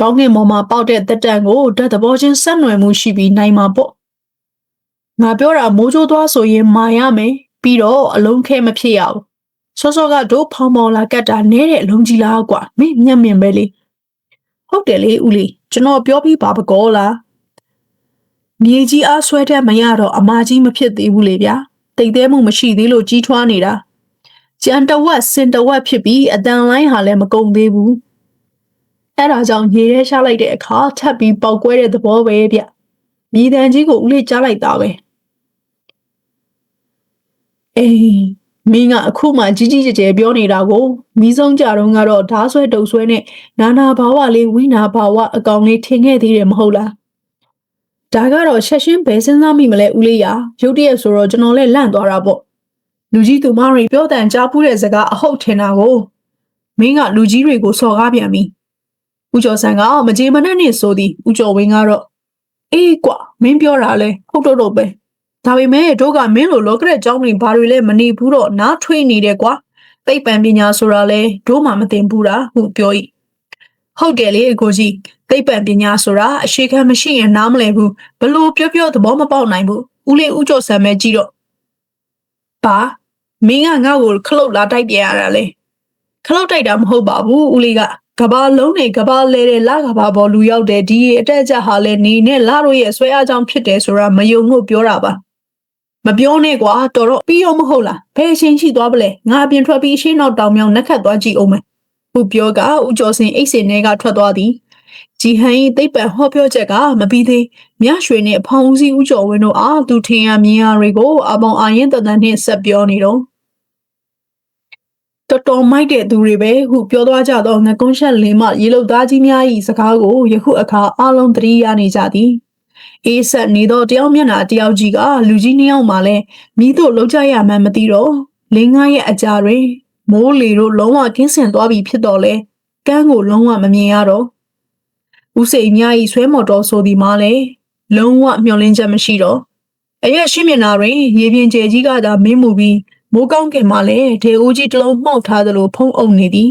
ကောင်းငင်မော်မှာပေါက်တဲ့တက်တက်ကိုဓာတ်သဘောချင်းဆက်နွယ်မှုရှိပြီးနိုင်မှာပေါ့ငါပြောတာမိုးကြိုးသွားဆိုရင်မာရမယ်ပြီးတော့အလုံးခဲမဖြစ်ရဘူးစောစောကတို့ဖောင်မောင်လာကတ်တာနဲတဲ့အလုံးကြီးလားကွာမင်းမျက်မြင်ပဲလေ ဟုတ်တယ်လေဦးလေးကျွန်တော်ပြောပြီးပါပကောလားမြေကြီးအားဆွဲတဲ့မရတော့အမာကြီးမဖြစ်သေးဘူးလေဗျာတိတ်သေးမှုမရှိသေးလို့ကြီးထွားနေတာကြံတဝက်စင်တဝက်ဖြစ်ပြီးအတန်လိုင်းဟာလည်းမကုန်သေးဘူးအဲ့ဒါကြောင့်ရေထဲရှားလိုက်တဲ့အခါထပ်ပြီးပေါက်ကွဲတဲ့သဘောပဲဗျမြေတံကြီးကိုဦးလေးကြားလိုက်တာပဲအေး မင်းကအခုမှကြီးကြီးကျယ်ကျယ်ပြောနေတာကိုမီးဆုံးကြတော့ကတော့ဓားဆွဲတုပ်ဆွဲနဲ့နာနာဘာဝလေးဝိနာဘာဝအကောင်လေးထင်ခဲ့သေးတယ်မဟုတ်လားဒါကတော့ချက်ရှင်းဘယ်စဉ်းစားမိမလဲဦးလေးရရုတ်တရက်ဆိုတော့ကျွန်တော်လည်းလန့်သွားတာပေါ့လူကြီးသူမတွေပြောတန်ကြားပူးတဲ့စကားအဟုတ်ထင်တာကိုမင်းကလူကြီးတွေကိုစော်ကားပြန်ပြီဦးကျော်ဆန်ကမကြေမနက်နဲ့ဆိုသည်ဦးကျော်ဝင်းကတော့အေးကွာမင်းပြောတာလဲဟုတ်တော့တော့ပဲ ဒါပေမဲ့တို့ကမင်းလိုလောကရက်ကြောင်းတွေဘာတွေလဲမနေဘူးတော့နားထွေးနေတယ်ကွာသိပ္ပံပညာဆိုတာလဲတို့မှမသိဘူးလားဟုပြော၏ဟုတ်တယ်လေအကိုကြီးသိပ္ပံပညာဆိုတာအရှိခံမရှိရင်နားမလည်ဘူးဘလို့ပြောပြောသဘောမပေါက်နိုင်ဘူးဦးလေးဦးကျော်ဆံမဲကြည့်တော့ပါမင်းကငါ့ကိုခလုတ်လာတိုက်ပြရတာလေခလုတ်တိုက်တာမဟုတ်ပါဘူးဦးလေးကကဘာလုံးနေကဘာလဲတဲ့လာကဘာပေါ်လူရောက်တယ်ဒီအတက်ကြဟာလဲနေနဲ့လာတို့ရဲ့ဆွဲအားကြောင့်ဖြစ်တယ်ဆိုတာမယုံလို့ပြောတာပါ မပြောနဲ့ကွာတော်တော့ပြီးရောမဟုတ်လားဘယ်အချိန်ရှိသွားပလဲငါအပြင်ထွက်ပြီးအရှင်းနောက်တောင်မြောင်နှက်ခတ်သွားကြည့်အောင်မယ်ဥပြောကဥကျော်စင်အိတ်စင်ထဲကထွက်သွားသည်ကြည်ဟန်၏သိပ္ပံဟောပြောချက်ကမပြီးသေးမြရွှေနှင့်ဖောင်ဦးစီးဥကျော်ဝင်းတို့အားသူထင်ရမြင်ရတွေကိုအပေါင်အာရင်တန်တန်နှင့်ဆက်ပြောနေတော့တော်တော်မိုက်တဲ့သူတွေပဲဟုပြောသွားကြသောငကုန်းရှက်လင်းမှရေလုတ်သားကြီးများ၏စကားကိုယခုအခါအလုံးသတိရနေကြသည် အေးဆက်နေတော့တယောက်မျက်နှာတယောက်ကြီးကလူကြီးနှစ်ယောက်မှလည်းမိတို့လောက်ကြရမှန်းမသိတော့လင်းငါရဲ့အကြာတွင်မိုးလေတို့လုံးဝကင်းစင်သွားပြီဖြစ်တော့လေကန်းကိုလုံးဝမမြင်ရတော့ဦးစိန်မြ၏ဆွဲမော်တော်ဆိုဒီမှလည်းလုံးဝမျောလင်းချက်မရှိတော့အရက်ရှိမျက်နှာတွင်ရေပြင်ကျဲကြီးကသာမင်းမူပြီးမိုးကောင်းကင်မှလည်းဒေအိုးကြီးတစ်လုံးမှောက်ထားသလိုဖုံးအုပ်နေသည်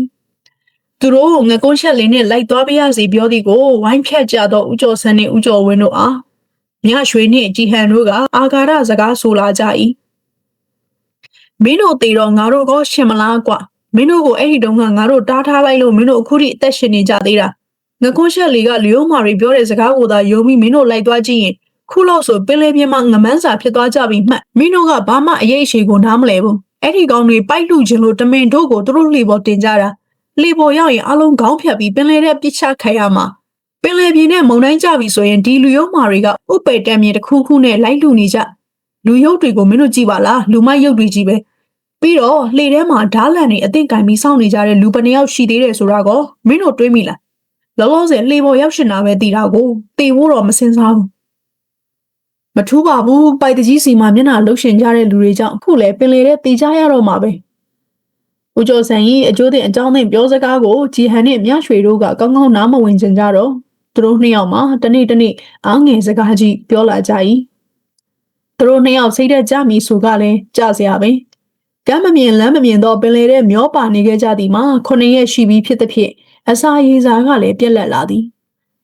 သူတို့ငကုန်းချက်လေးနဲ့လိုက်သွားပြရစီပြောသည်ကိုဝိုင်းဖြတ်ကြသောဦးကျော်ဆန်းနှင့်ဦးကျော်ဝင်းတို့အားမြရွှေနှင့်ကြည်ဟန်တို့ကအာဃာရစကားဆိုလာကြ၏မင်းတို့တေတော့ငါတို့ကောရှင်မလားကွမင်းတို့ကိုအဲ့ဒီတုန်းကငါတို့တားထားလိုက်လို့မင်းတို့အခုထိအသက်ရှင်နေကြသေးတာငကွန်းရှက်လီကလျိုးမာရီပြောတဲ့စကားကိုသာယုံပြီးမင်းတို့လိုက်သွားကြည့်ရင်ခုလောက်ဆိုပင်လေပြင်းမှာငမန်းစာဖြစ်သွားကြပြီမှတ်မင်းတို့ကဘာမှအရေးအရှိကိုနားမလဲဘူးအဲ့ဒီကောင်တွေပိုက်လူခြင်းလို့တမင်တို့ကိုသူတို့လှေပေါ်တင်ကြတာ လှေပေါ်ရောက်ရင်အလုံးခေါင်းဖြတ်ပြီးပင်လေတဲ့ပြစ်ချခိုင်ရမှာပင်လယ်ပြင်နဲ့မုန်တိုင်းကြပြီဆိုရင်ဒီလူရုံမာတွေကဥပယ်တံမြေတစ်ခုခုနဲ့လိုက်လူနေကြလူရုပ်တွေကိုမင်းတို့ကြည့်ပါလားလူမိုက်ရုပ်တွေကြီးပဲပြီးတော့လှေထဲမှာဓားလန်တွေအသင့်ကင်ပြီးစောင့်နေကြတဲ့လူပနေယောက်ရှိသေးတယ်ဆိုတာကောမင်းတို့တွေးမိလားလောလောဆယ်လှေပေါ်ရောက်ရှင်တာပဲတည်တာကိုတေဖို့တော့မစင်စားဘူးမထူးပါဘူးပိုက်တကြီးစီမှာမျက်နှာလှုပ်ရှင်ကြတဲ့လူတွေကြောင့်အခုလည်းပင်လေတဲ့တေချရတော့မှာပဲ ဦးကျော်ဆန်ကြီးအကျိုးတင်အကြောင်းတင်ပြောစကားကိုဂျီဟန်နဲ့မြရွှေတို့ကကောင်းကောင်းနားမဝင်ကြကြတော့သူတို့နှစ်ယောက်မှတနေ့တနေ့အားငယ်စကားကြီးပြောလာကြ၏သူတို့နှစ်ယောက်စိတ်သက်ကြမီဆိုကလည်းကြစရာပဲကမ်းမမြင်လမ်းမမြင်တော့ပင်လေတဲ့မျောပါနေခဲ့ကြသည်မှာခုနှစ်ရက်ရှိပြီဖြစ်သဖြင့်အစာရေစာကလည်းပြက်လက်လာသည်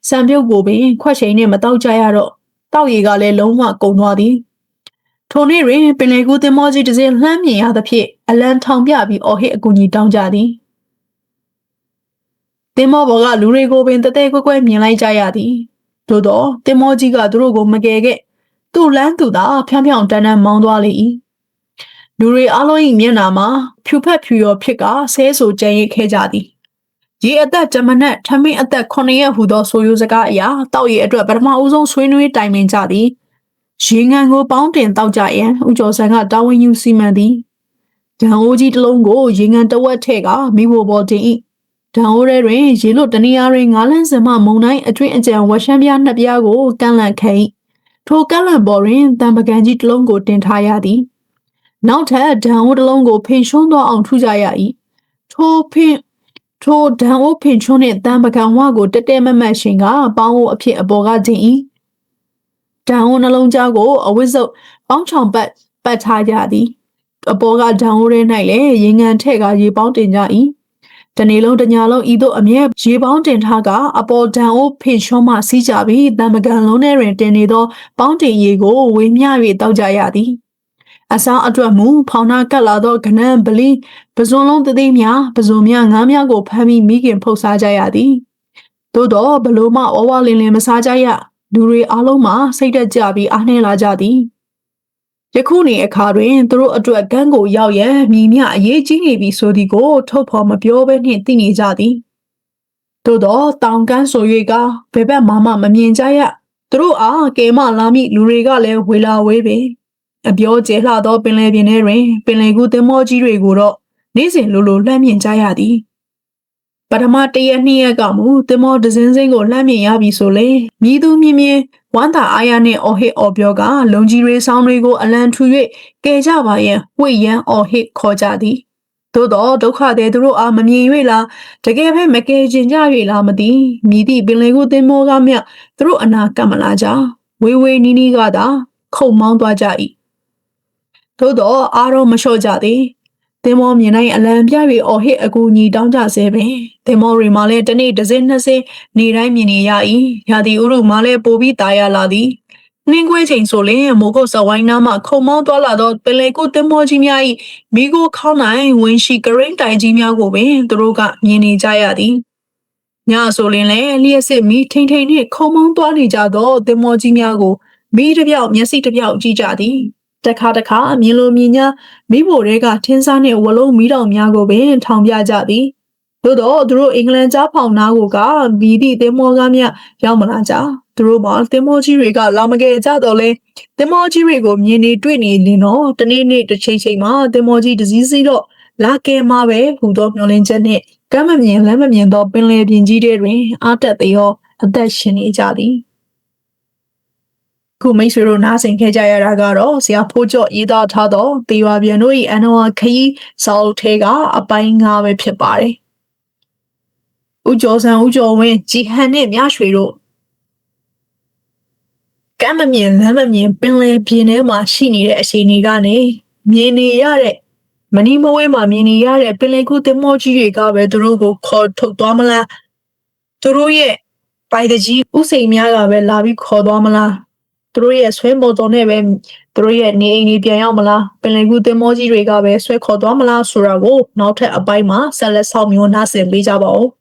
စံပြုတ်ကိုပင်ခွက်ချိန်နဲ့မတောက်ကြရတော့တောက်ရည်ကလည်းလုံးဝကုန်သွားသည် ထိုနေ့တွင်ပင်လေကူးသင်္ဘောကြီးတစ်စင်းလှမ်းမြင်ရသဖြင့်အလံထောင်ပြပြီးအော်ဟစ်အကူကြီးတောင်းကြသည်သင်္ဘောပေါ်ကလူတွေကိုပင်တတဲကွဲကွဲမြင်လိုက်ကြရသည်သို့တော့သင်္ဘောကြီးကသူတို့ကိုမကယ်ခဲ့သူ့လမ်းသူသာဖြောင်းဖြောင်းတန်းတန်းမောင်းသွားလေ၏လူတွေအလုံး၏မျက်နှာမှာဖြူဖက်ဖြူရောဖြစ်ကဆဲဆူကြံရစ်ခဲ့ကြသည်ရေအသက်ဂျမနက်ထမင်းအသက်9ရက်ဟူသောဆိုရိုစကားအရာတောက်ရည်အတွက်ပထမဦးဆုံးဆွေးနွေးတိုင်ပင်ကြသည် ရေငံကိုပေါင်းတင်တောက်ကြရန်ဦးကျော်ဆန်းကတာဝန်ယူစီမံသည်ဒံအိုးကြီးတစ်လုံးကိုရေငံတဝက်ထဲ့ကမိဖို့ပေါ်တင်၏ဒံအိုးထဲတွင်ရေလွတ်တနေရာတွင်ငါးလန်းစင်မှမုံတိုင်းအတွင်းအကြံဝက်ရှမ်းပြားနှစ်ပြားကိုကန့်လန့်ခဲ့၏ထိုကန့်လန့်ပေါ်တွင်တံပကံကြီးတစ်လုံးကိုတင်ထားရသည်နောက်ထပ်ဒံအိုးတစ်လုံးကိုဖိန်ရှုံးသောအောင်ထူကြရ၏ထိုဖိန်ထိုဒံအိုးဖင်ချုံးနှင့်တံပကံဝကိုတက်တဲမမတ်ရှင်ကပေါင်းအိုးအဖြစ်အပေါ်ကတင်၏ ဒံအိုးနှလုံးသားကိုအဝိဇ္ဇုပ်ပေါင်းချောင်ပတ်ပတ်ထားကြသည်အပေါ်ကဒံအိုးထဲ၌လည်းရေငန်ထဲ့ကရေပေါင်းတင်ကြ၏တနေ့လုံးတညလုံးဤသို့အမြဲရေပေါင်းတင်ထားကအပေါ်ဒံအိုးဖင်ချုံးမှစီးကြပြီးတံပကံလုံးထဲတွင်တင်နေသော ပေါင်းတင်ရေကိုဝေမျှ၍တောက်ကြရသည်အစားအတွက်မူဖောင်နာကတ်လာသောကနန်းပလီပဇွန်လုံးတသိမ်းများပဇွန်များငါးများကိုဖမ်းပြီးမိခင်ဖုတ်စားကြရသည်သို့တော့ဘလို့မှဝဝလင်းလင်းမစားကြရ လူတွေအားလုံးမှာစိတ်တက်ကြပြီးအားနှင်းလာကြသည်ယခုနေအခါတွင်သူတို့အတွက်ကန်းကိုရောက်ရန်မိမြအရေးကြီးနေပြီဆိုသည်ကို ထုတ်ဖော်မပြောဘဲနှင့်သိနေကြသည်သို့တော့တောင်ကန်းဆို၍ကဘယ်ဘက်မှမမမြင်ကြရသူတို့အားကဲမလာမိလူတွေကလည်းဝေလာဝေးပင်အပြောကျဲလှသောပင်လယ်ပြင်ထဲတွင် ပင်လယ်ကူးသင်္ဘောကြီးတွေကိုတော့နေ့စဉ်လိုလိုလှမ်းမြင်ကြရသည် ပထမတရက်နှစ်ရက်ကမူသင်္ဘောဒဇင်းစင်းကိုလှမ်းမြင်ရပြီဆိုလေမြည်သူမြင်မြင်ဝမ်းသာအားရနှင့်အော်ဟစ်အော်ပြောကလုံကြီးတွေဆောင်းတွေကိုအလံထူ၍ကယ်ကြပါရန်ဝိတ်ရန်အော်ဟစ်ခေါ်ကြသည်သို့တော့ဒုက္ခတဲ့သူတို့အားမမြင်၍လားတကယ်ပဲမကယ်ကျင်ကြ၍လားမသိမြည်သည့်ပင်လယ်ကူးသင်္ဘောကမြသူတို့အနာကပ်မလာကြဝေးဝေးနီးနီးကသာခုံမောင်းသွားကြ၏သို့တော့အားတော့မလျှော့ကြသည် သင်္ဘောမြင်တိုင်းအလံပြ၍အော်ဟစ်အကူညီတောင်းကြဆဲပင်သင်္ဘောတွေမှာလည်းတနေ့တစ်စင်းနှစ်စင်းနေတိုင်းမြင်နေရ၏ရာသီဥတုမှာလည်းပိုပြီးတာယာလာသည်နှင်းခွဲချိန်ဆိုလင်းမိုးကုတ်စဝိုင်းနားမှခုံမောင်းသွားလာသောပင်လေကုသင်္ဘောကြီးများ၏မိကိုခေါင်းနိုင်ဝင်းရှိကရင်တိုင်ကြီးများကိုပင်သူတို့ကမြင်နေကြရသည်ညဆိုလင်းလည်းလျှက်စစ်မီထိန်ထိန်နှင့်ခုံမောင်းသွားနေကြသောသင်္ဘောကြီးများကိုမီးတစ်ပြောက်မျက်စိတစ်ပြောက်ကြည့်ကြသည် တခါတခါမြင်လိုမြင်ညာမိဖို့တွေကထင်းစားနှင့်ဝလုံးမီးတောင်များကိုပင်ထောင်ပြကြသည်သို့တော့သူတို့အင်္ဂလန်ကြားဖောင်နာကိုကဘီသည့်သင်္ဘောကားများရောက်မလာကြသူတို့မှာသင်္ဘောကြီးတွေကလာမကယ်ကြတော့လဲသင်္ဘောကြီးတွေကိုမြင်နေတွေ့နေနေတော့တနေ့နေ့တစ်ချိန်ချိန်မှာသင်္ဘောကြီးတစ်စီးစီးတော့လာကဲမှာပဲဟူသောမျှော်လင့်ချက်နှင့်ကမ်းမမြင်လမ်းမမြင်သောပင်လယ်ပြင်ကြီးတွေတွင်အားတက်သေးသောအသက်ရှင်နေကြသည် ခုမိတ်ဆွေတို့နားဆင်ခဲ့ကြရတာကတော့ဆရာဖိုးကျော်ရေးသားထားသောတေဝပြန်တို့၏အန်နဝခရီးစာအုပ်ထဲကအပိုင်း၅ပဲဖြစ်ပါတယ်။ဦးကျော်စံဦးကျော်ဝင်းဂျီဟန်နဲ့မြရွှေတို့ကမ်းမမြင်လမ်းမမြင်ပင်လယ်ပြင်ထဲမှာရှိနေတဲ့အချိန်တွေကနေမြင်နေရတဲ့မနီမဝဲမှာမြင်နေရတဲ့ပင်လယ်ကူးသင်္ဘောကြီးတွေကပဲသူတို့ကိုခေါ်ထုတ်သွားမလားသူတို့ရဲ့ပိုင်တကြီးဥစိန်များကပဲလာပြီးခေါ်သွားမလား သူတို့ရဲ့ဆွဲမော်တော်နဲ့ပဲသူတို့ရဲ့နေအိမ်တွေပြန်ရောက်မလားပင်လယ်ကူးသင်္ဘောကြီးတွေကပဲဆွဲခေါ်သွားမလားဆိုတာကိုနောက်ထပ်အပိုင်းမှာဆက်လက်ဆောင်မျိုးနားဆင်ပေးကြပါဦး